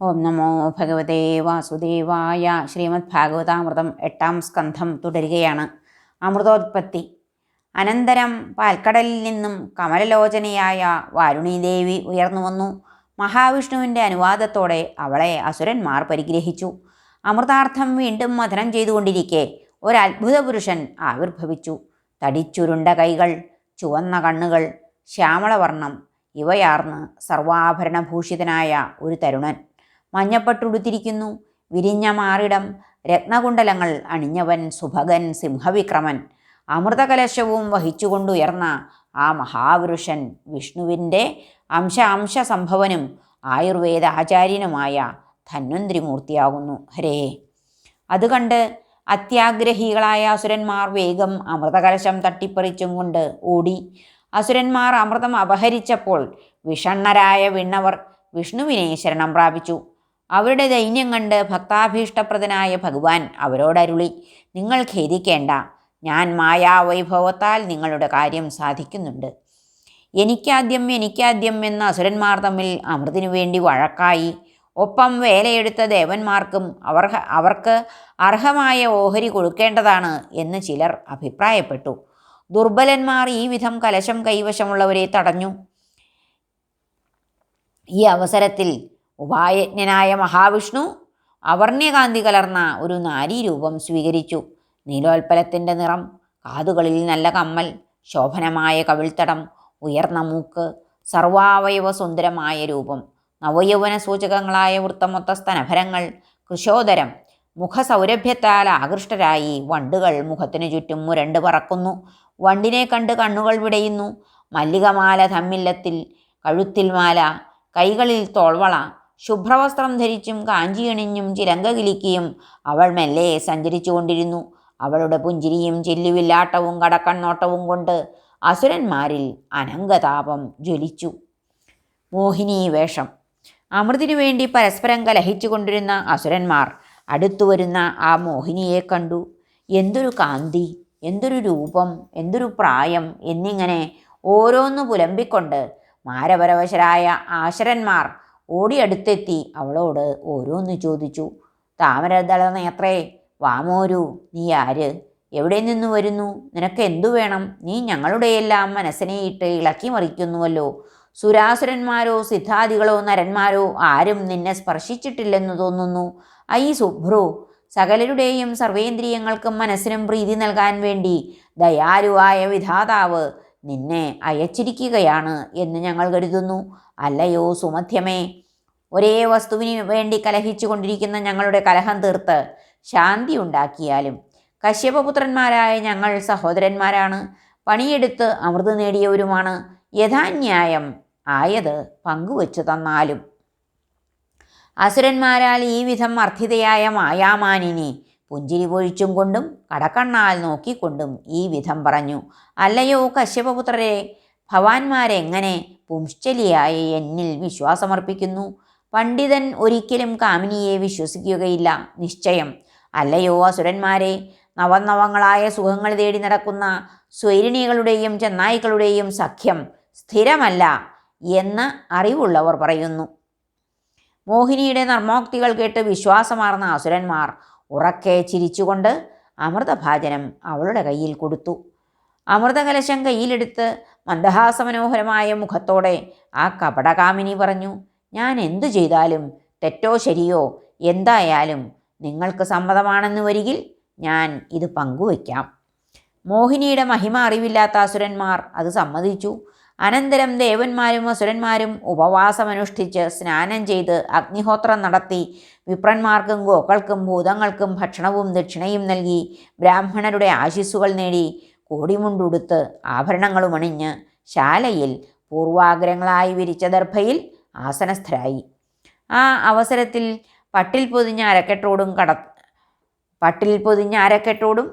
ഓം നമോ ഭഗവതേ വാസുദേവായ ശ്രീമദ് ഭാഗവതാമൃതം എട്ടാം സ്കന്ധം തുടരുകയാണ്. അമൃതോത്പത്തി. അനന്തരം പാൽക്കടലിൽ നിന്നും കമലലോചനയായ വാരുണീദേവി ഉയർന്നു വന്നു. മഹാവിഷ്ണുവിന്റെ അനുവാദത്തോടെ അവളെ അസുരന്മാർ പരിഗ്രഹിച്ചു. അമൃതാർത്ഥം വീണ്ടും മഥനം ചെയ്തുകൊണ്ടിരിക്കെ ഒരത്ഭുത പുരുഷൻ ആവിർഭവിച്ചു. തടിച്ചുരുണ്ട കൈകൾ ചുവന്ന കണ്ണുകൾ ശ്യാമളവർണം ഇവയാർന്ന് സർവാഭരണഭൂഷിതനായ ഒരു തരുണൻ. മഞ്ഞപ്പട്ടുടുത്തിരിക്കുന്നു. വിരിഞ്ഞ മാറിടം രത്നകുണ്ടലങ്ങൾ അണിഞ്ഞവൻ സുഭഗൻ സിംഹവിക്രമൻ. അമൃതകലശവും വഹിച്ചുകൊണ്ടുയർന്ന ആ മഹാപുരുഷൻ വിഷ്ണുവിന്റെ അംശ സംഭവനും ആയുർവേദ ആചാര്യനുമായ ധന്വന്തിരിമൂർത്തിയാകുന്നു. ഹരേ. അത് കണ്ട് അത്യാഗ്രഹികളായ അസുരന്മാർ വേഗം അമൃതകലശം തട്ടിപ്പറിച്ചും കൊണ്ട് ഓടി. അസുരന്മാർ അമൃതം അപഹരിച്ചപ്പോൾ വിഷണ്ണരായ വിണ്ണവർ വിഷ്ണുവിനെ ശരണം പ്രാപിച്ചു. അവരുടെ ദൈന്യം കണ്ട് ഭക്താഭീഷ്ടപ്രദനായ ഭഗവാൻ അവരോടരുളി. നിങ്ങൾ ഖേദിക്കേണ്ട. ഞാൻ മായാവൈഭവത്താൽ നിങ്ങളുടെ കാര്യം സാധിക്കുന്നുണ്ട്. എനിക്കാദ്യം എനിക്കാദ്യം എന്ന അസുരന്മാർ തമ്മിൽ അമൃതിനു വേണ്ടി വഴക്കായി. ഒപ്പം വേലയെടുത്ത ദേവന്മാർക്കും അവർ അവർക്ക് അർഹമായ ഓഹരി കൊടുക്കേണ്ടതാണ് എന്ന് ചിലർ അഭിപ്രായപ്പെട്ടു. ദുർബലന്മാർ ഈ വിധം കലശം കൈവശമുള്ളവരെ തടഞ്ഞു. ഈ അവസരത്തിൽ ഉപായജ്ഞനായ മഹാവിഷ്ണു അവർണ്യകാന്തി കലർന്ന ഒരു നാരീരൂപം സ്വീകരിച്ചു. നീലോൽപ്പലത്തിന്റെ നിറം കാതുകളിൽ നല്ല കമ്മൽ ശോഭനമായ കവിൾത്തടം ഉയർന്ന മൂക്ക് സർവാവയവ സുന്ദരമായ രൂപം നവയൗവന സൂചകങ്ങളായ വൃത്തമൊത്ത സ്തനഭരങ്ങൾ കൃശോദരം മുഖസൗരഭ്യത്താൽ ആകൃഷ്ടരായി വണ്ടുകൾ മുഖത്തിനു ചുറ്റും മുരണ്ട് പറക്കുന്നു. വണ്ടിനെ കണ്ട് കണ്ണുകൾ വിടയുന്നു. മല്ലികമാല തമ്മില്ലത്തിൽ കഴുത്തിൽ മാല കൈകളിൽ തോൾവള ശുഭ്രവസ്ത്രം ധരിച്ചും കാഞ്ചിയണിഞ്ഞും ചിലങ്ക കിലിക്കിയും അവൾ മെല്ലെ സഞ്ചരിച്ചു കൊണ്ടിരുന്നു. അവളുടെ പുഞ്ചിരിയും ചെല്ലുവില്ലാട്ടവും കടക്കണ്ണോട്ടവും കൊണ്ട് അസുരന്മാരിൽ അനങ്കതാപം ജ്വലിച്ചു. മോഹിനി വേഷം. അമൃതിനു വേണ്ടി പരസ്പരം കലഹിച്ചു കൊണ്ടിരുന്ന അസുരന്മാർ അടുത്തു വരുന്ന ആ മോഹിനിയെ കണ്ടു. എന്തൊരു കാന്തി എന്തൊരു രൂപം എന്തൊരു പ്രായം എന്നിങ്ങനെ ഓരോന്ന് പുലമ്പിക്കൊണ്ട് മാരപരവശരായ ആശരന്മാർ ഓടിയടുത്തെത്തി അവളോട് ഓരോന്ന് ചോദിച്ചു. താമരദള നേത്രേ വാമോരു നീ ആര്? എവിടെ നിന്ന് വരുന്നു? നിനക്ക് എന്തു വേണം? നീ ഞങ്ങളുടെയെല്ലാം മനസ്സിനെ ഇട്ട് ഇളക്കി മറിക്കുന്നുവല്ലോ. സുരാസുരന്മാരോ സിദ്ധാദികളോ നരന്മാരോ ആരും നിന്നെ സ്പർശിച്ചിട്ടില്ലെന്ന് തോന്നുന്നു. ഐ സുഭ്രു സകലരുടെയും സർവേന്ദ്രിയങ്ങൾക്കും മനസ്സിനും പ്രീതി നൽകാൻ വേണ്ടി ദയാലുവായ വിധാതാവ് നിന്നെ അയച്ചിരിക്കുകയാണ് എന്ന് ഞങ്ങൾ കരുതുന്നു. അല്ലയോ സുമധ്യമേ ഒരേ വസ്തുവിന് വേണ്ടി കലഹിച്ചു കൊണ്ടിരിക്കുന്ന ഞങ്ങളുടെ കലഹം തീർത്ത് ശാന്തി ഉണ്ടാക്കിയാലും കശ്യപപുത്രന്മാരായ ഞങ്ങൾ സഹോദരന്മാരാണ്. പണിയെടുത്ത് അമൃത് നേടിയവരുമാണ്. യഥാന്യായം ആയത് പങ്കുവച്ചു തന്നാലും. അസുരന്മാരാൽ ഈ വിധം അർത്ഥിതയായ മായാമാനിനെ പുഞ്ചിരി പൊഴിച്ചും കൊണ്ടും കടക്കണ്ണാൽ നോക്കിക്കൊണ്ടും ഈ വിധം പറഞ്ഞു. അല്ലയോ കശ്യപപുത്രരെ ഭവാന്മാരെങ്ങനെ പുംശ്ചലിയായ എന്നിൽ വിശ്വാസമർപ്പിക്കുന്നു? പണ്ഡിതൻ ഒരിക്കലും കാമിനിയെ വിശ്വസിക്കുകയില്ല. നിശ്ചയം. അല്ലയോ അസുരന്മാരെ? നവനവങ്ങളായ സുഖങ്ങൾ തേടി നടക്കുന്ന സ്വൈരിണികളുടെയും ചെന്നായ്ക്കളുടെയും സഖ്യം സ്ഥിരമല്ല എന്ന് അറിവുള്ളവർ പറയുന്നു. മോഹിനിയുടെ നർമ്മോക്തികൾ കേട്ട് വിശ്വാസമാർന്ന അസുരന്മാർ ഉറക്കെ ചിരിച്ചുകൊണ്ട് അമൃതഭാചനം അവളുടെ കയ്യിൽ കൊടുത്തു. അമൃതകലശം കയ്യിലെടുത്ത് മന്ദഹാസമനോഹരമായ മുഖത്തോടെ ആ കപടകാമിനി പറഞ്ഞു ഞാൻ എന്തു ചെയ്താലും തെറ്റോ ശരിയോ എന്തായാലും നിങ്ങൾക്ക് സമ്മതമാണെന്ന് വരികിൽ ഞാൻ ഇത് പങ്കുവയ്ക്കാം. മോഹിനിയുടെ മഹിമ അറിവില്ലാത്ത അസുരന്മാർ അത് സമ്മതിച്ചു. അനന്തരം ദേവന്മാരും അസുരന്മാരും ഉപവാസമനുഷ്ഠിച്ച് സ്നാനം ചെയ്ത് അഗ്നിഹോത്രം നടത്തി വിപ്രന്മാർക്കും ഗോക്കൾക്കും ഭൂതങ്ങൾക്കും ഭക്ഷണവും ദക്ഷിണയും നൽകി ബ്രാഹ്മണരുടെ ആശിസ്സുകൾ നേടി കോടിമുണ്ടുടുത്ത് ആഭരണങ്ങളും അണിഞ്ഞ് ശാലയിൽ പൂർവാഗ്രങ്ങളായി വിരിച്ച ദർഭയിൽ ആസനസ്ഥരായി. ആ അവസരത്തിൽ പട്ടിൽ പൊതിഞ്ഞ അരക്കെട്ടോടും കട പട്ടിൽ പൊതിഞ്ഞ അരക്കെട്ടോടും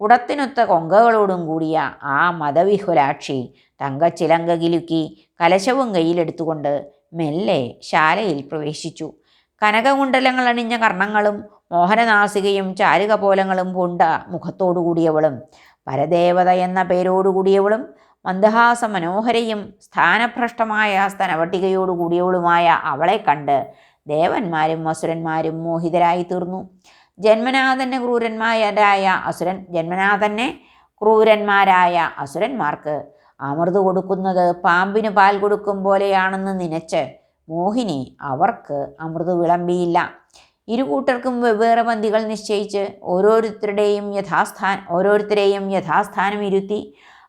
കുടത്തിനൊത്ത കൊങ്കകളോടും കൂടിയ ആ മതവിഹുലാക്ഷി തങ്കച്ചിലങ്ക കിലുക്കി കലശവും കയ്യിലെടുത്തുകൊണ്ട് മെല്ലെ ശാലയിൽ പ്രവേശിച്ചു. കനകകുണ്ടലങ്ങൾ അണിഞ്ഞ കർണങ്ങളും മോഹനനാസികയും ചാരുകപോലങ്ങളും പൂണ്ട മുഖത്തോടുകൂടിയവളും പരദേവത എന്ന പേരോടുകൂടിയവളും മന്ദഹാസ മനോഹരയും സ്ഥാനഭ്രഷ്ടമായ സ്തനവട്ടികയോടുകൂടിയവളുമായ അവളെ കണ്ട് ദേവന്മാരും അസുരന്മാരും മോഹിതരായി തീർന്നു ജന്മനാഥന്റെ ക്രൂരന്മാരായ അസുരൻ ജന്മനാഥനെ ക്രൂരന്മാരായ അസുരന്മാർക്ക് അമൃത് കൊടുക്കുന്നത് പാമ്പിന് പാൽ കൊടുക്കും പോലെയാണെന്ന് നനച്ച് മോഹിനി അവർക്ക് അമൃത് വിളമ്പിയില്ല. ഇരു കൂട്ടർക്കും വെവ്വേറെ പന്തികൾ നിശ്ചയിച്ച് ഓരോരുത്തരുടെയും യഥാസ്ഥാൻ ഓരോരുത്തരെയും യഥാസ്ഥാനം ഇരുത്തി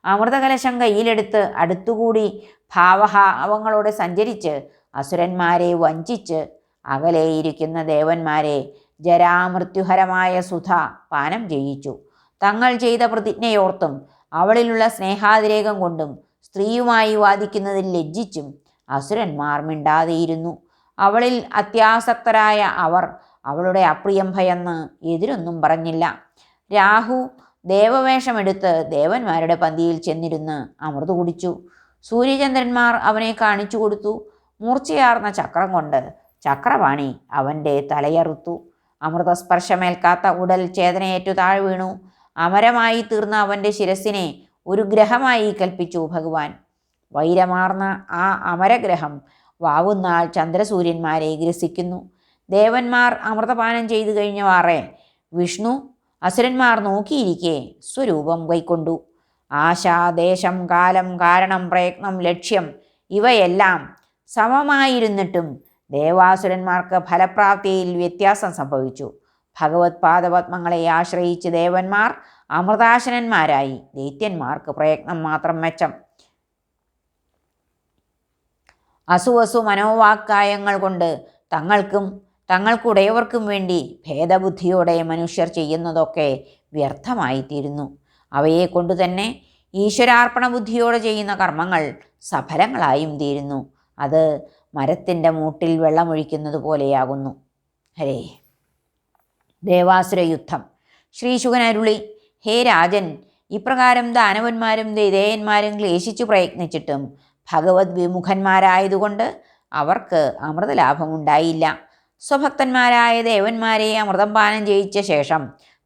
അമൃതകലശം കയ്യിലെടുത്ത് അടുത്തുകൂടി ഭാവഭാവങ്ങളോടെ സഞ്ചരിച്ച് അസുരന്മാരെ വഞ്ചിച്ച് അകലെയിരിക്കുന്ന ദേവന്മാരെ ജരാമൃത്യുഹരമായ സുധ പാനം ചെയ്യിച്ചു. തങ്ങൾ ചെയ്ത പ്രതിജ്ഞയോർത്തും അവളിലുള്ള സ്നേഹാതിരേകം കൊണ്ടും സ്ത്രീയുമായി വാദിക്കുന്നതിൽ ലജ്ജിച്ചും അസുരന്മാർ മിണ്ടാതെയിരുന്നു. അവളിൽ അത്യാസക്തരായ അവർ അവളുടെ അപ്രിയം ഭയന്ന് എതിരൊന്നും പറഞ്ഞില്ല. രാഹു ദേവവേഷമെടുത്ത് ദേവന്മാരുടെ പന്തിയിൽ ചെന്നിരുന്ന് അമൃത് കുടിച്ചു. സൂര്യചന്ദ്രന്മാർ അവനെ കാണിച്ചു കൊടുത്തു. മൂർച്ചയാർന്ന ചക്രം കൊണ്ട് ചക്രപാണി അവന്റെ തലയറുത്തു. അമൃതസ്പർശമേൽക്കാത്ത ഉടൽ ചേതനയേറ്റു താഴെ വീണു. അമരമായി തീർന്ന അവന്റെ ശിരസിനെ ഒരു ഗ്രഹമായി കൽപ്പിച്ചു ഭഗവാൻ. വൈരമാർന്ന ആ അമരഗ്രഹം വാവുന്നാൾ ചന്ദ്രസൂര്യന്മാരെ ഗ്രസിക്കുന്നു. ദേവന്മാർ അമൃതപാനം ചെയ്തു കഴിഞ്ഞവാറെ. വിഷ്ണു അസുരന്മാർ നോക്കിയിരിക്കെ സ്വരൂപം കൈക്കൊണ്ടു. ആശ ദേശം കാലം കാരണം പ്രയത്നം ലക്ഷ്യം ഇവയെല്ലാം സമമായിരുന്നിട്ടും ദേവാസുരന്മാർക്ക് ഫലപ്രാപ്തിയിൽ വ്യത്യാസം സംഭവിച്ചു. ഭഗവത് പാദപത്മങ്ങളെ ആശ്രയിച്ച് ദേവന്മാർ അമൃതാശനന്മാരായി. ദൈത്യന്മാർക്ക് പ്രയത്നം മാത്രം മെച്ചം. അസുവസു മനോവാക്കായങ്ങൾ കൊണ്ട് തങ്ങൾക്കും തങ്ങൾക്കുടയവർക്കും വേണ്ടി ഭേദബുദ്ധിയോടെ മനുഷ്യർ ചെയ്യുന്നതൊക്കെ വ്യർത്ഥമായിത്തീരുന്നു. അവയെ കൊണ്ടുതന്നെ ഈശ്വരാർപ്പണ ബുദ്ധിയോടെ ചെയ്യുന്ന കർമ്മങ്ങൾ സഫലങ്ങളായും തീരുന്നു. അത് മരത്തിന്റെ മൂട്ടിൽ വെള്ളമൊഴിക്കുന്നത് പോലെയാകുന്നു. ഹരേ. ദേവാസുര യുദ്ധം ശ്രീശുഖൻ അരുളി ഹേ രാജൻ ഇപ്രകാരം ദാനവന്മാരും ദൈതേയന്മാരും ക്ലേശിച്ചു പ്രയത്നിച്ചിട്ടും ഭഗവത് വിമുഖന്മാരായതുകൊണ്ട് അവർക്ക് അമൃതലാഭമുണ്ടായില്ല. സ്വഭക്തന്മാരായ ദേവന്മാരെ അമൃതം പാനം ചെയ്യിച്ച ശേഷം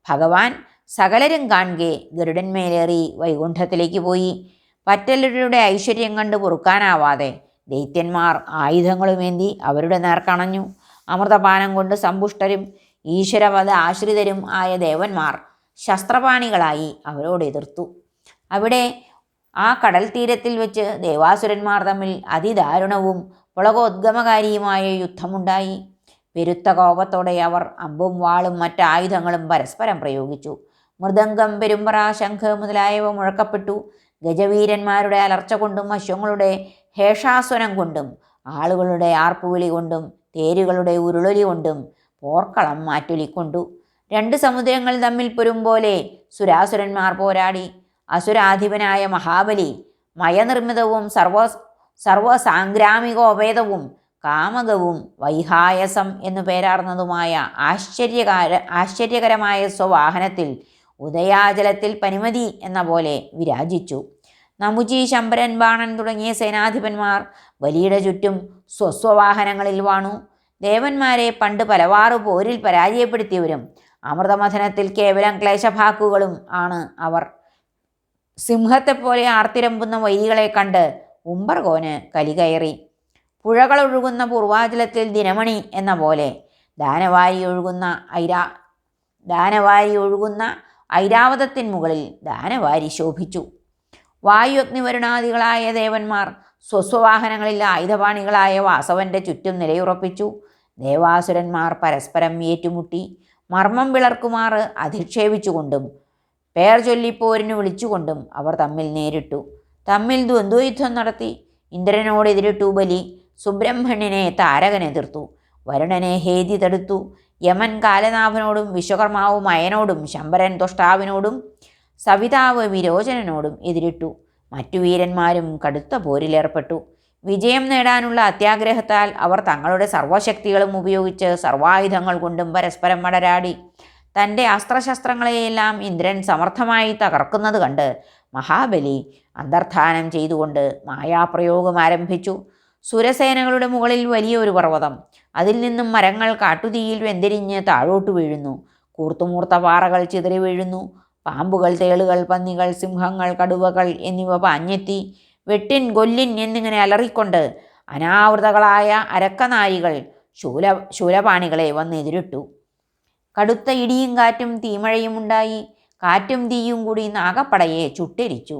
ഭഗവാൻ സകലരും കാണുകെ ഗരുഡന്മേലേറി വൈകുണ്ഠത്തിലേക്ക് പോയി. പറ്റലരുടെ ഐശ്വര്യം കണ്ട് പൊറുക്കാനാവാതെ ദൈത്യന്മാർ ആയുധങ്ങളുമേന്തി അവരുടെ നേർക്കണഞ്ഞു അമൃതപാനം കൊണ്ട് സമ്പുഷ്ടരും ഈശ്വരവധ ആശ്രിതരും ആയ ദേവന്മാർ ശസ്ത്രപാണികളായി അവരോട് എതിർത്തു. അവിടെ ആ കടൽ തീരത്തിൽ വെച്ച് ദേവാസുരന്മാർ തമ്മിൽ അതിദാരുണവും പുളകോദ്ഗമകാരിയുമായ യുദ്ധമുണ്ടായി. പെരുത്ത കോപത്തോടെ അവർ അമ്പും വാളും മറ്റായുധങ്ങളും പരസ്പരം പ്രയോഗിച്ചു. മൃദംഗം പെരുമ്പറ ശംഖ് മുതലായവ മുഴക്കപ്പെട്ടു. ഗജവീരന്മാരുടെ അലർച്ച കൊണ്ടും അശ്വങ്ങളുടെ ഹേഷാസ്വനം കൊണ്ടും ആളുകളുടെ ആർപ്പുവിളി കൊണ്ടും തേരുകളുടെ ഉരുളൊലി കൊണ്ടും പോർക്കളം മാറ്റൊലിക്കൊണ്ടു. രണ്ട് സമുദ്രങ്ങൾ തമ്മിൽ പൊരും പോലെ സുരാസുരന്മാർ പോരാടി. അസുരാധിപനായ മഹാബലി മയനിർമ്മിതവും സർവ സർവസാംഗ്രാമികോപേതവും കാമകവും വൈഹായസം എന്നു പേരാർന്നതുമായ ആശ്ചര്യകാര ആശ്ചര്യകരമായ സ്വവാഹനത്തിൽ ഉദയാചലത്തിൽ പനിമതി എന്ന പോലെ വിരാജിച്ചു. നമുജി ശമ്പരൻ ബാണൻ തുടങ്ങിയ സേനാധിപന്മാർ വലിയുടെ ചുറ്റും സ്വസ്വവാഹനങ്ങളിൽ വാണു. ദേവന്മാരെ പണ്ട് പലവാറു പോരിൽ പരാജയപ്പെടുത്തിയവരും അമൃതമഥനത്തിൽ കേവലം ക്ലേശഭാക്കുകളും ആണ് അവർ. സിംഹത്തെപ്പോലെ ആർത്തിരമ്പുന്ന വൈരികളെ കണ്ട് ഉമ്പർകോന് കലികയറി പുഴകളൊഴുകുന്ന പൂർവാചലത്തിൽ ദിനമണി എന്ന പോലെ ദാനവാരി ഒഴുകുന്ന ഐരാ ദാനവാരി ഒഴുകുന്ന ഐരാവതത്തിൻ മുകളിൽ ദാനവാരി ശോഭിച്ചു. വായു അഗ്നിവരുണാദികളായ ദേവന്മാർ സ്വസ്വവാഹനങ്ങളിൽ ആയുധപാണികളായ വാസവന്റെ ചുറ്റും നിലയുറപ്പിച്ചു. ദേവാസുരന്മാർ പരസ്പരം ഏറ്റുമുട്ടി. മർമ്മം വിളർക്കുമാറ് അധിക്ഷേപിച്ചുകൊണ്ടും പേർ ചൊല്ലിപ്പോരിന് വിളിച്ചുകൊണ്ടും അവർ തമ്മിൽ നേരിട്ടു. തമ്മിൽ ദ്വന്ദ്വയുദ്ധം നടത്തി. ഇന്ദ്രനോട് എതിരിട്ടു ബലി. സുബ്രഹ്മണ്യനെ താരകൻ എതിർത്തു. വരുണനെ ഹേതി തടുത്തു. യമൻ കാലനാഭനോടും വിശ്വകർമാവും അയനോടും ശമ്പരൻ തൊഷ്ടാവിനോടും സവിതാവ് വിരോചനനോടും എതിരിട്ടു. മറ്റു വീരന്മാരും കടുത്ത പോരിലേർപ്പെട്ടു. വിജയം നേടാനുള്ള അത്യാഗ്രഹത്താൽ അവർ തങ്ങളുടെ സർവശക്തികളും ഉപയോഗിച്ച് സർവായുധങ്ങൾ കൊണ്ടും പരസ്പരം മടരാടി. തന്റെ അസ്ത്രശസ്ത്രങ്ങളെയെല്ലാം ഇന്ദ്രൻ സമർത്ഥമായി തകർക്കുന്നത് കണ്ട് മഹാബലി അന്തർധാനം ചെയ്തുകൊണ്ട് മായാപ്രയോഗം ആരംഭിച്ചു. സുരസേനകളുടെ മുകളിൽ വലിയൊരു പർവതം. അതിൽ നിന്നും മരങ്ങൾ കാട്ടുതീയിൽ വെന്തിരിഞ്ഞ് താഴോട്ട് വീഴുന്നു. കൂർത്തുമൂർത്ത പാറകൾ ചിതറി വീഴുന്നു. പാമ്പുകൾ തേളുകൾ പന്നികൾ സിംഹങ്ങൾ കടുവകൾ എന്നിവ പാഞ്ഞെത്തി വെട്ടിൻ കൊല്ലിൻ എന്നിങ്ങനെ അലറിക്കൊണ്ട് അനാവൃതകളായ അരക്കനായികൾ ശൂല ശൂലപാണികളെ വന്നെതിരിട്ടു കടുത്ത ഇടിയും കാറ്റും തീമഴയും ഉണ്ടായി. കാറ്റും തീയും കൂടി നാഗപ്പടയെ ചുട്ടിരിച്ചു.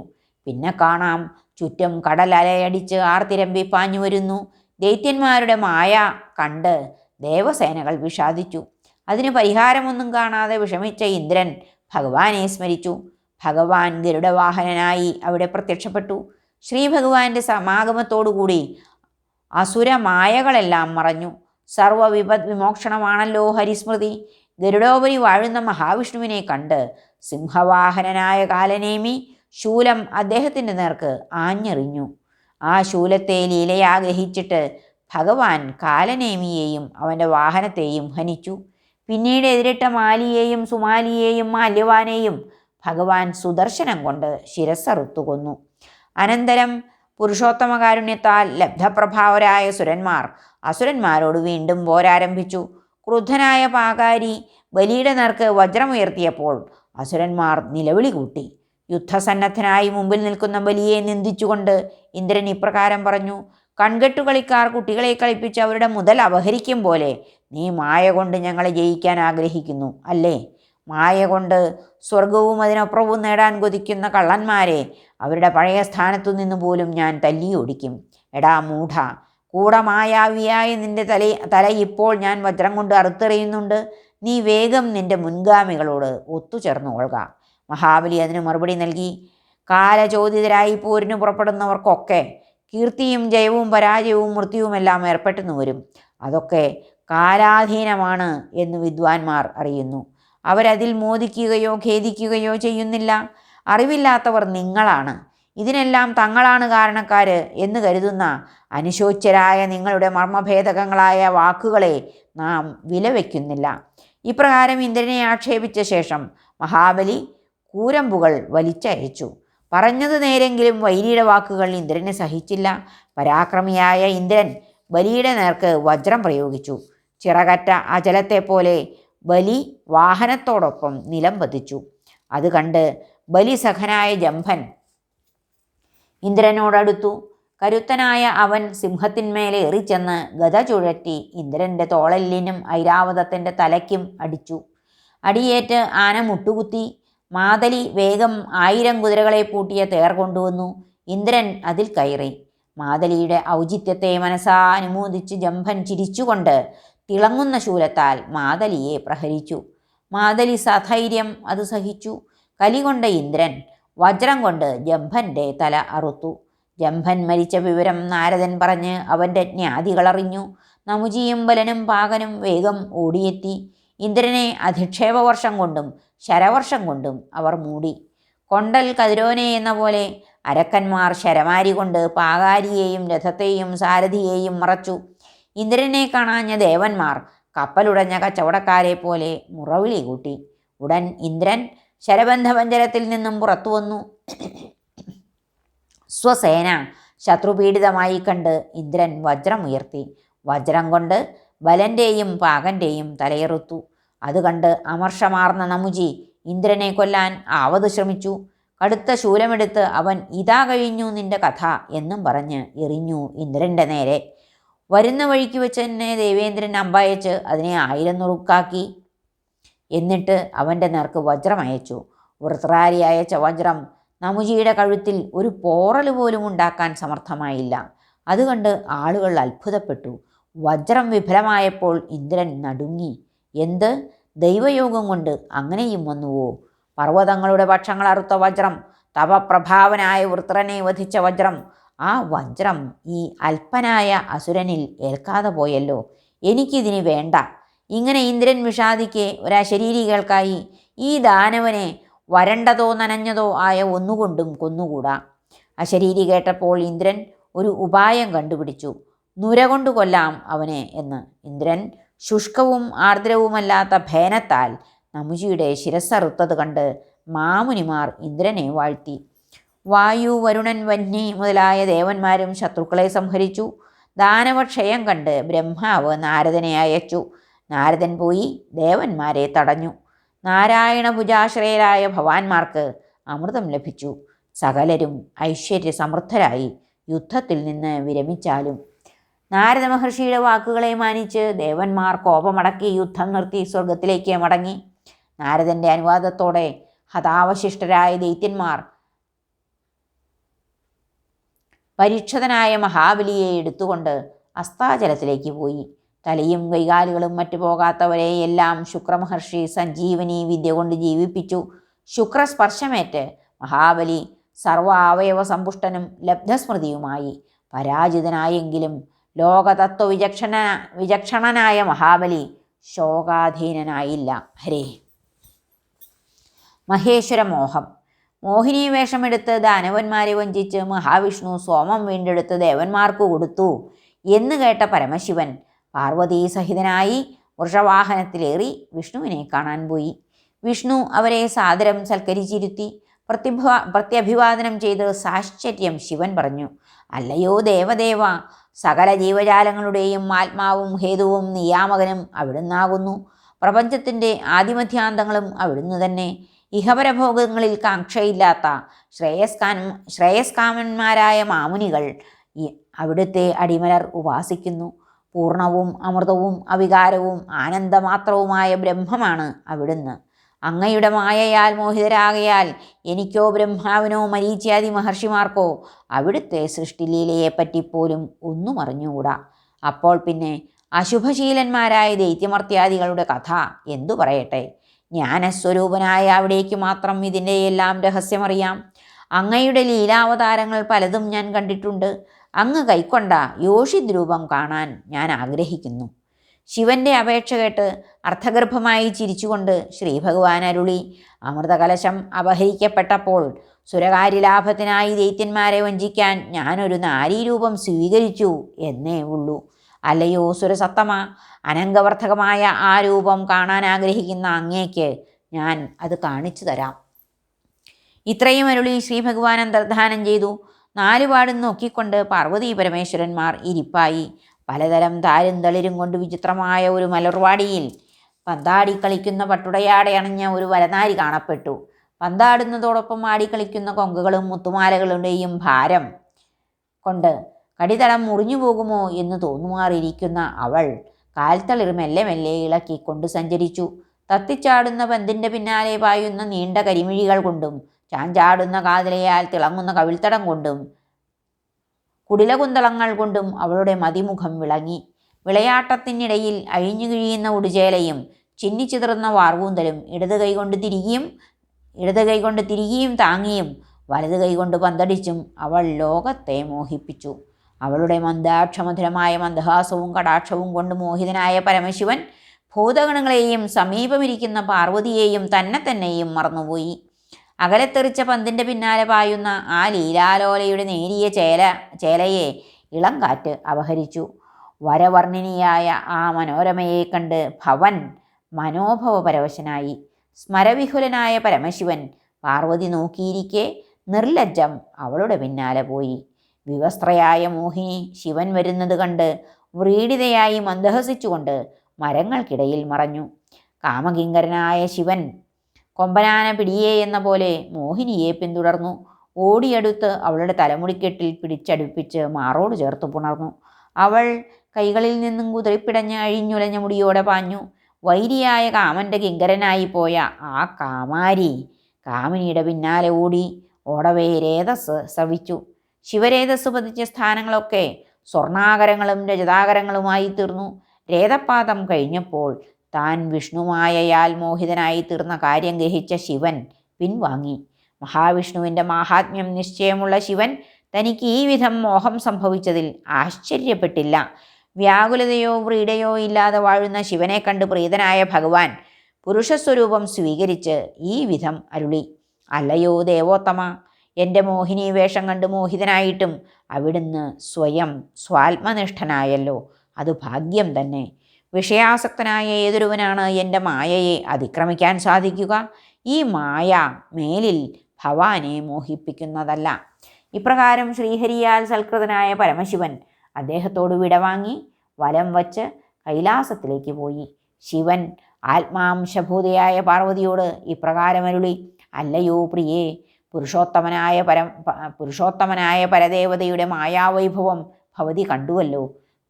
പിന്നെ കാണാം ചുറ്റും കടലലയടിച്ച് ആർത്തിരമ്പി പാഞ്ഞു വരുന്നു. ദൈത്യന്മാരുടെ മായ കണ്ട് ദേവസേനകൾ വിഷാദിച്ചു. അതിന് പരിഹാരമൊന്നും കാണാതെ വിഷമിച്ച ഇന്ദ്രൻ ഭഗവാനെ സ്മരിച്ചു. ഭഗവാൻ ഗരുഡവാഹനനായി അവിടെ പ്രത്യക്ഷപ്പെട്ടു. ശ്രീ ഭഗവാന്റെ സമാഗമത്തോടുകൂടി അസുരമായകളെല്ലാം മറഞ്ഞു. സർവവിപത് വിമോക്ഷണമാണല്ലോ ഹരിസ്മൃതി. ഗരുഡോപരി വാഴുന്ന മഹാവിഷ്ണുവിനെ കണ്ട് സിംഹവാഹനനായ കാലനേമി ശൂലം അദ്ദേഹത്തിന്റെ നേർക്ക് ആഞ്ഞെറിഞ്ഞു. ആ ശൂലത്തെ ലീലയാഗ്രഹിച്ചിട്ട് ഭഗവാൻ കാലനേമിയെയും അവന്റെ വാഹനത്തെയും ഹനിച്ചു. പിന്നീട് എതിരിട്ട മാലിയെയും സുമാലിയെയും മാല്യവാനെയും ഭഗവാൻ സുദർശനം കൊണ്ട് ശിരസ്സറുത്തു കൊന്നു അനന്തരം പുരുഷോത്തമകാരുണ്യത്താൽ ലബ്ധപ്രഭാവരായ സുരന്മാർ അസുരന്മാരോട് വീണ്ടും പോരാരംഭിച്ചു. ക്രുദ്ധനായ പാകാരി ബലിയുടെ നേർക്ക് വജ്രമുയർത്തിയപ്പോൾ അസുരന്മാർ നിലവിളി കൂട്ടി യുദ്ധസന്നദ്ധനായി മുമ്പിൽ നിൽക്കുന്ന ബലിയെ നിന്ദിച്ചുകൊണ്ട് ഇന്ദ്രൻ ഇപ്രകാരം പറഞ്ഞു കൺകെട്ടുകളിക്കാർ കുട്ടികളെ കളിപ്പിച്ച് അവരുടെ മുതൽ അപഹരിക്കും പോലെ നീ മായ കൊണ്ട് ഞങ്ങളെ ജയിക്കാൻ ആഗ്രഹിക്കുന്നു അല്ലേ? മായ കൊണ്ട് സ്വർഗവും അതിനപ്പുറവും നേടാൻ കൊതിക്കുന്ന കള്ളന്മാരെ അവരുടെ പഴയ സ്ഥാനത്തു നിന്ന് പോലും ഞാൻ തല്ലിയൊടിക്കും എടാ മൂഢ കൂടെ മായാവിയായ നിന്റെ തല തല ഇപ്പോൾ ഞാൻ വജ്രം കൊണ്ട് അറുത്തെറിയുന്നുണ്ട്. നീ വേഗം നിന്റെ മുൻഗാമികളോട് ഒത്തുചേർന്നു കൊള്ളുക മഹാബലി അതിന് മറുപടി നൽകി. കാലചോദിതരായി പോരിന് പുറപ്പെടുന്നവർക്കൊക്കെ കീർത്തിയും ജയവും പരാജയവും മൃത്യുവുമെല്ലാം ഏർപ്പെട്ടെന്നു വരും. അതൊക്കെ കാലാധീനമാണ് എന്ന് വിദ്വാൻമാർ അറിയുന്നു. അവരതിൽ മോദിക്കുകയോ ഖേദിക്കുകയോ ചെയ്യുന്നില്ല. അറിവില്ലാത്തവർ നിങ്ങളാണ്. ഇതിനെല്ലാം തങ്ങളാണ് കാരണക്കാർ എന്ന് കരുതുന്ന അനുശോച്യരായ നിങ്ങളുടെ മർമ്മഭേദകങ്ങളായ വാക്കുകളെ നാം വിലവെക്കുന്നില്ല. ഇപ്രകാരം ഇന്ദ്രനെ ആക്ഷേപിച്ച ശേഷം മഹാബലി കൂരമ്പുകൾ വലിച്ചയച്ചു. പറഞ്ഞത് നേരെങ്കിലും വൈരിയുടെ വാക്കുകൾ ഇന്ദ്രനെ സഹിച്ചില്ല. പരാക്രമിയായ ഇന്ദ്രൻ ബലിയുടെ നേർക്ക് വജ്രം പ്രയോഗിച്ചു. ചിറകറ്റ അചലത്തെ പോലെ ബലി വാഹനത്തോടൊപ്പം നിലം പതിച്ചു. അത് കണ്ട് ബലിസഖനായ ജംഭൻ ഇന്ദ്രനോടടുത്തു കരുത്തനായ അവൻ സിംഹത്തിന്മേലെ എറിച്ചെന്ന് ഗത ചുഴറ്റി ഇന്ദ്രന്റെ തോളല്ലിനും ഐരാവതത്തിന്റെ തലയ്ക്കും അടിച്ചു. അടിയേറ്റ് ആന മുട്ടുകുത്തി മാതലി വേഗം ആയിരം കുതിരകളെ പൂട്ടിയ തേർ കൊണ്ടുവന്നു. ഇന്ദ്രൻ അതിൽ കയറി. മാതലിയുടെ ഔചിത്യത്തെ മനസ്സാ അനുമോദിച്ച് ജംഭൻ ചിരിച്ചുകൊണ്ട് തിളങ്ങുന്ന ശൂലത്താൽ മാതലിയെ പ്രഹരിച്ചു. മാതലി സധൈര്യം അത് സഹിച്ചു. കലികൊണ്ട ഇന്ദ്രൻ വജ്രം കൊണ്ട് ജംഭന്റെ തല അറുത്തു. ജംഭൻ മരിച്ച വിവരം നാരദൻ പറഞ്ഞ് അവന്റെ ജ്ഞാതികളറിഞ്ഞു നമുജിയും ബലനും പാകനും വേഗം ഓടിയെത്തി. ഇന്ദ്രനെ അധിക്ഷേപവർഷം കൊണ്ടും ശരവർഷം കൊണ്ടും അവർ മൂടി. കൊണ്ടൽ കതിരോനെ എന്ന പോലെ അരക്കന്മാർ ശരമാരി കൊണ്ട് പാകാരിയെയും രഥത്തെയും സാരഥിയെയും മറച്ചു. ഇന്ദ്രനെ കാണാഞ്ഞ ദേവന്മാർ കപ്പലുടഞ്ഞ കച്ചവടക്കാരെ പോലെ മുറവിളി കൂട്ടി. ഉടൻ ഇന്ദ്രൻ ശരബന്ധപഞ്ചരത്തിൽ നിന്നും പുറത്തു വന്നു. സ്വസേന ശത്രുപീഡിതമായി കണ്ട് ഇന്ദ്രൻ വജ്രമുയർത്തി വജ്രം കൊണ്ട് ബലന്റെയും പാകന്റെയും തലയെറുത്തു. അത് കണ്ട് അമർഷമാർന്ന നമുജി ഇന്ദ്രനെ കൊല്ലാൻ ആവത് ശ്രമിച്ചു. കടുത്ത ശൂലമെടുത്ത് അവൻ ഇതാ കഴിഞ്ഞു നിന്റെ കഥ എന്നും പറഞ്ഞ് എറിഞ്ഞു ഇന്ദ്രന്റെ നേരെ. വരുന്ന വഴിക്ക് വെച്ച് തന്നെ ദേവേന്ദ്രൻ അമ്പയച്ച് അതിനെ ആയിരം നുറുക്കാക്കി എന്നിട്ട് അവന്റെ നേർക്ക് വജ്രം അയച്ചു. വൃത്രാരി അയച്ച വജ്രം നമുജിയുടെ കഴുത്തിൽ ഒരു പോറൽ പോലും ഉണ്ടാക്കാൻ സമർത്ഥമായില്ല. അതുകണ്ട് ആളുകൾ അത്ഭുതപ്പെട്ടു. വജ്രം വിഫലമായപ്പോൾ ഇന്ദ്രൻ നടുങ്ങി. എന്ത്? ദൈവയോഗം കൊണ്ട് അങ്ങനെയും വന്നുവോ? പർവതങ്ങളുടെ പക്ഷങ്ങൾ അറുത്ത വജ്രം തപപ്രഭാവനായ വൃത്രനെ വധിച്ച വജ്രം. ആ വജ്രം ഈ അല്പനായ അസുരനിൽ ഏൽക്കാതെ പോയല്ലോ. എനിക്കിതിന് വേണ്ട. ഇങ്ങനെ ഇന്ദ്രൻ വിഷാദിക്കെ ഒരശരീരികൾക്കായി ഈ ദാനവനെ വരണ്ടതോ നനഞ്ഞതോ ആയ ഒന്നുകൊണ്ടും കൊന്നുകൂടാ. അശരീരി കേട്ടപ്പോൾ ഇന്ദ്രൻ ഒരു ഉപായം കണ്ടുപിടിച്ചു. നുര കൊണ്ട് കൊല്ലാം അവനെ എന്ന്. ഇന്ദ്രൻ ശുഷ്കവും ആർദ്രവുമല്ലാത്ത ഭേനത്താൽ നമുജിയുടെ ശിരസ്സറുത്തത് കണ്ട് മാമുനിമാർ ഇന്ദ്രനെ വാഴ്ത്തി. വായു വരുണൻ വന്നി മുതലായ ദേവന്മാരും ശത്രുക്കളെ സംഹരിച്ചു. ദാനവക്ഷയം കണ്ട് ബ്രഹ്മാവ് നാരദനെ അയച്ചു. നാരദൻ പോയി ദേവന്മാരെ തടഞ്ഞു. നാരായണ ഭുജാശ്രയരായ ഭവാന്മാർക്ക് അമൃതം ലഭിച്ചു. സകലരും ഐശ്വര്യ സമൃദ്ധരായി യുദ്ധത്തിൽ നിന്ന് വിരമിച്ചാലും നാരദ മഹർഷിയുടെ വാക്കുകളെ മാനിച്ച് ദേവന്മാർ കോപമടക്കി യുദ്ധം നിർത്തി സ്വർഗത്തിലേക്ക് മടങ്ങി. നാരദന്റെ അനുവാദത്തോടെ ഹതാവശിഷ്ടരായ ദൈത്യന്മാർ പരീക്ഷതനായ മഹാബലിയെ എടുത്തുകൊണ്ട് അസ്താചലത്തിലേക്ക് പോയി. തലയും കൈകാലുകളും മറ്റു പോകാത്തവരെ എല്ലാം ശുക്രമഹർഷി സഞ്ജീവനി വിദ്യ കൊണ്ട് ജീവിപ്പിച്ചു. ശുക്രസ്പർശമേറ്റ് മഹാബലി സർവാവയവ സമ്പുഷ്ടനും ലബ്ധസ്മൃതിയുമായി പരാജിതനായെങ്കിലും ലോകതത്വ വിചക്ഷണ വിചക്ഷണനായ മഹാബലി ശോകാധീനനായില്ല. ഹരേ. മഹേശ്വര മോഹം. മോഹിനി വേഷമെടുത്ത് ദാനവന്മാരെ വഞ്ചിച്ച് മഹാവിഷ്ണു സോമം വീണ്ടെടുത്ത് ദേവന്മാർക്ക് കൊടുത്തു എന്ന് കേട്ട പരമശിവൻ പാർവതീ സഹിതനായി വൃഷവാഹനത്തിലേറി വിഷ്ണുവിനെ കാണാൻ പോയി. വിഷ്ണു അവരെ സാദരം സൽക്കരിച്ചിരുത്തി പ്രത്യഭ പ്രത്യഭിവാദനം ചെയ്ത് സാശ്ചര്യം ശിവൻ പറഞ്ഞു. അല്ലയോ ദേവദേവ സകല ജീവജാലങ്ങളുടെയും ആത്മാവും ഹേതുവും നിയാമകനും അവിടുന്നാകുന്നു. പ്രപഞ്ചത്തിന്റെ ആദിമധ്യാന്തങ്ങളും അവിടുന്ന് തന്നെ. ഇഹപരഭോഗങ്ങളിൽ കാക്ഷയില്ലാത്ത ശ്രേയസ്കാൻ ശ്രേയസ്കാമന്മാരായ മാമുനികൾ അവിടുത്തെ അടിമലർ ഉപാസിക്കുന്നു. പൂർണവും അമൃതവും അവികാരവും ആനന്ദമാത്രവുമായ ബ്രഹ്മമാണ് അവിടുന്ന്. അങ്ങയുടെ മായയാൽ മോഹിതരാകയാൽ എനിക്കോ ബ്രഹ്മാവിനോ മരീച്യാദി മഹർഷിമാർക്കോ അവിടുത്തെ സൃഷ്ടിലീലയെപ്പറ്റി പോലും ഒന്നും അറിഞ്ഞുകൂടാ. അപ്പോൾ പിന്നെ അശുഭശീലന്മാരായ ദൈത്യമർത്യാദികളുടെ കഥ എന്തു പറയട്ടെ? ജ്ഞാനസ്വരൂപനായ അവിടേക്ക് മാത്രം ഇതിന്റെ എല്ലാം രഹസ്യമറിയാം. അങ്ങയുടെ ലീലാവതാരങ്ങൾ പലതും ഞാൻ കണ്ടിട്ടുണ്ട്. അങ്ങ് കൈക്കൊണ്ട യോഷിദ്രൂപം കാണാൻ ഞാൻ ആഗ്രഹിക്കുന്നു. ശിവന്റെ അപേക്ഷ കേട്ട് അർത്ഥഗർഭമായി ചിരിച്ചുകൊണ്ട് ശ്രീഭഗവാൻ അരുളി അമൃതകലശം അപഹരിക്കപ്പെട്ടപ്പോൾ സുരകാര്യലാഭത്തിനായി ദൈത്യന്മാരെ വഞ്ചിക്കാൻ ഞാനൊരു നാരീരൂപം സ്വീകരിച്ചു എന്നേ ഉള്ളൂ. അല്ലയോ സുരസത്തമ അനങ്കവർദ്ധകമായ ആ രൂപം കാണാൻ ആഗ്രഹിക്കുന്ന അങ്ങേക്ക് ഞാൻ അത് കാണിച്ചു തരാം. ഇത്രയും അരുളി ശ്രീ ഭഗവാൻ അന്തർധാനം ചെയ്തു. നാലുപാടും നോക്കിക്കൊണ്ട് പാർവതീ പരമേശ്വരന്മാർ ഇരിപ്പായി. പലതരം താരും തളിരും കൊണ്ട് വിചിത്രമായ ഒരു മലർവാടിയിൽ പന്താടി കളിക്കുന്ന പട്ടുടയാടെ അണിഞ്ഞ ഒരു വരനാരി കാണപ്പെട്ടു. പന്താടുന്നതോടൊപ്പം ആടിക്കളിക്കുന്ന കൊങ്കകളും മുത്തുമാലകളുടെയും ഭാരം കൊണ്ട് കടിതടം മുറിഞ്ഞു പോകുമോ എന്ന് തോന്നുമാറിയിരിക്കുന്ന അവൾ കാൽത്തളിർ മെല്ലെ മെല്ലെ ഇളക്കിക്കൊണ്ട് സഞ്ചരിച്ചു. തത്തിച്ചാടുന്ന പന്തിന്റെ പിന്നാലെ പായുന്ന നീണ്ട കരിമിഴികൾ കൊണ്ടും ചാഞ്ചാടുന്ന കാതിലയാൽ തിളങ്ങുന്ന കവിൾത്തടം കൊണ്ടും കുടിലകുന്തളങ്ങൾ കൊണ്ടും അവളുടെ മതിമുഖം വിളങ്ങി. വിളയാട്ടത്തിനിടയിൽ അഴിഞ്ഞു കിഴിയുന്ന ഉടുചേലയും ചിന്നിച്ചിതറുന്ന വാർകൂന്തലും ഇടത് കൈകൊണ്ട് തിരികെയും ഇടത് കൈകൊണ്ട് തിരികെയും താങ്ങിയും വലത് കൈകൊണ്ട് പന്തടിച്ചും അവൾ ലോകത്തെ മോഹിപ്പിച്ചു. അവളുടെ മന്ദാക്ഷമധുരമായ മന്ദഹാസവും കടാക്ഷവും കൊണ്ട് മോഹിതനായ പരമശിവൻ ഭൂതഗണങ്ങളെയും സമീപമിരിക്കുന്ന പാർവതിയെയും തന്നെ തന്നെയും മറന്നുപോയി. അകലെത്തെറിച്ച പന്തിന്റെ പിന്നാലെ പായുന്ന ആ ലീലാലോലയുടെ നേരിയ ചേല ചേലയെ ഇളം കാറ്റ് അപഹരിച്ചു. വരവർണിനിയായ ആ മനോരമയെ കണ്ട് ഭവൻ മനോഭവപരവശനായി. സ്മരവിഹുലനായ പരമശിവൻ പാർവതി നോക്കിയിരിക്കെ നിർലജ്ജം അവളുടെ പിന്നാലെ പോയി. വിവസ്ത്രയായ മോഹിനി ശിവൻ വരുന്നത് കണ്ട് വ്രീഡിതയായി മന്ദഹസിച്ചുകൊണ്ട് മരങ്ങൾക്കിടയിൽ മറഞ്ഞു. കാമകിങ്കരനായ ശിവൻ കൊമ്പനാന പിടിയേ എന്ന പോലെ മോഹിനിയെ പിന്തുടർന്നു. ഓടിയടുത്ത് അവളുടെ തലമുടിക്കെട്ടിൽ പിടിച്ചടുപ്പിച്ച് മാറോട് ചേർത്ത് പുണർന്നു. അവൾ കൈകളിൽ നിന്നും കുതിറിപ്പിടഞ്ഞ് അഴിഞ്ഞുലഞ്ഞ മുടിയോടെ പാഞ്ഞു. വൈരിയായ കാമന്റെ കിങ്കരനായി പോയ ആ കാമാരി കാമിനിയുടെ പിന്നാലെ ഓടി ഓടവേ രേതസ് ശ്രവിച്ചു. ശിവരേതസ് പതിച്ച സ്ഥാനങ്ങളൊക്കെ സ്വർണാകരങ്ങളും രജതാകരങ്ങളുമായി തീർന്നു. രേതപാദം കഴിഞ്ഞപ്പോൾ താൻ വിഷ്ണുമായയാൽ മോഹിതനായി തീർന്ന കാര്യം ഗ്രഹിച്ച ശിവൻ പിൻവാങ്ങി. മഹാവിഷ്ണുവിന്റെ മാഹാത്മ്യം നിശ്ചയമുള്ള ശിവൻ തനിക്ക് ഈ വിധം മോഹം സംഭവിച്ചതിൽ ആശ്ചര്യപ്പെട്ടില്ല. വ്യാകുലതയോ വ്രീഡയോ ഇല്ലാതെ വാഴുന്ന ശിവനെ കണ്ട് പ്രീതനായ ഭഗവാൻ പുരുഷസ്വരൂപം സ്വീകരിച്ച് ഈ വിധം അരുളി. അല്ലയോ ദേവോത്തമ എന്റെ മോഹിനി വേഷം കണ്ട് മോഹിതനായിട്ടും അവിടുന്ന് സ്വയം സ്വാത്മനിഷ്ഠനായല്ലോ. അത് ഭാഗ്യം തന്നെ. വിഷയാസക്തനായ ഏതൊരുവനാണ് എന്റെ മായയെ അതിക്രമിക്കാൻ സാധിക്കുക? ഈ മായ മേലിൽ ഭവാനെ മോഹിപ്പിക്കുന്നതല്ല. ഇപ്രകാരം ശ്രീഹരിയാൽ സൽകൃതനായ പരമശിവൻ അദ്ദേഹത്തോട് വിടവാങ്ങി വലം വച്ച് കൈലാസത്തിലേക്ക് പോയി. ശിവൻ ആത്മാംശഭൂതയായ പാർവതിയോട് ഇപ്രകാരമരുളി അല്ലയോ പ്രിയേ പുരുഷോത്തമനായ പരം പുരുഷോത്തമനായ പരദേവതയുടെ മായാവൈഭവം ഭവതി കണ്ടുവല്ലോ.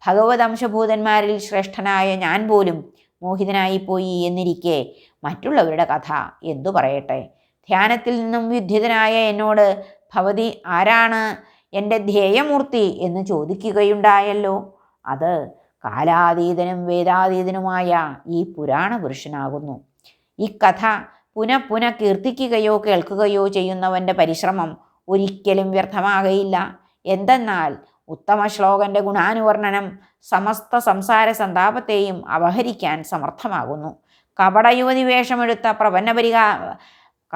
ഭഗവതംശഭൂതന്മാരിൽ ശ്രേഷ്ഠനായ ഞാൻ പോലും മോഹിതനായിപ്പോയി എന്നിരിക്കെ മറ്റുള്ളവരുടെ കഥ എന്തു പറയട്ടെ? ധ്യാനത്തിൽ നിന്നും വിദ്യുതനായ എന്നോട് ഭവതി ആരാണ് എന്റെ ധ്യേയമൂർത്തി? എന്ന് ചോദിക്കുകയുണ്ടായല്ലോ. അത് കാലാതീതനും വേദാതീതനുമായ ഈ പുരാണ പുരുഷനാകുന്നു ഈ കഥ പുനഃ പുനഃ കീർത്തിക്കുകയോ കേൾക്കുകയോ ചെയ്യുന്നവന്റെ പരിശ്രമം ഒരിക്കലും വ്യർത്ഥമാകയില്ല. എന്തെന്നാൽ ഉത്തമ ശ്ലോകന്റെ ഗുണാനുവർണനം സമസ്ത സംസാര സന്താപത്തെയും അപഹരിക്കാൻ സമർത്ഥമാകുന്നു. കപട യുവതി വേഷമെടുത്ത പ്രപന്ന പരിഹാ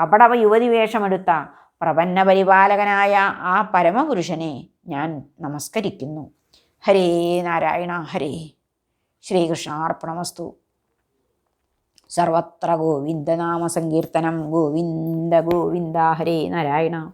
കപട യുവതി വേഷമെടുത്ത പ്രപന്ന പരിപാലകനായ ആ പരമപുരുഷനെ ഞാൻ നമസ്കരിക്കുന്നു. ഹരേ നാരായണ ഹരേ ശ്രീകൃഷ്ണാർപ്പണമസ്തു. സർവത്ര ഗോവിന്ദനാമ സങ്കീർത്തനം ഗോവിന്ദ ഗോവിന്ദ ഹരേ നാരായണ.